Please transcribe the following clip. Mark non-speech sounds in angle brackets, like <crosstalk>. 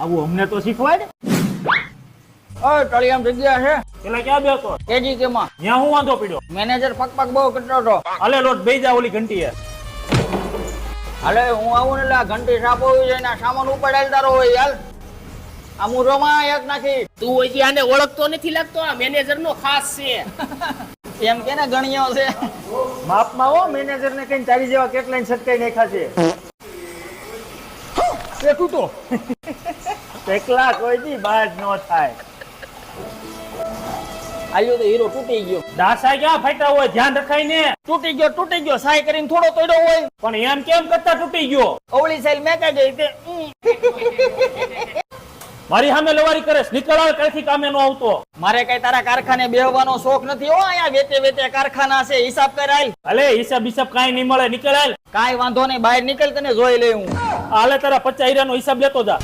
આવું અમને તો શીખવાડ. ઓય ટળિયામ જગ્યા છે. પેલા ક્યાં બેસો કેજી કે માં ત્યાં હું વાંધો પડ્યો? મેનેજર પક પક બહુ કરતો હતો. હાલે લોટ બેઈ જા ઓલી ઘંટી હાલે હું આવું ને લા ઘંટી સાપ છે ને આ સામાન ઉપાડેલ તારો હોય યાર આ હું એક નાખી તું હજી આને ઓળખતો નથી લાગતો? આ મેનેજર નો ખાસ છે. <laughs> એમ કે ને ગણ્યો છે. માપમાં હો મેનેજર ને કઈ તારી જેવા કેટલાય છટકાઈ નાખ્યા છે. <laughs> એકલા કોઈ દી બાદ ન થાય. આલ્યો તો હીરો તૂટી ગયો. દાસા ક્યાં ફાટ્યા હોય ધ્યાન રખાય ને. તૂટી ગયો તૂટી ગયો. સાય કરીને થોડો તોડ્યો હોય. પણ એમ કેમ કરતા તૂટી ગયો? ઓવળી સાઈલ મેકા ગઈ તે મારી સામે લવારી કરે નીકળાવ કઈથી કામે નો આવતો. મારે કઈ તારા કારખાને બેહવાનો શોખ નથી. હો અહીંયા વેચે વેચે કારખાના છે હિસાબ કરાય અલે હિસાબ હિસાબ કઈ નહીં મળે. નીકળાય કાંઈ વાંધો નહીં બહાર નીકળ તને જોઈ લેવું હાલે તારા પચાસ હીરા નો હિસાબ લેતો જા.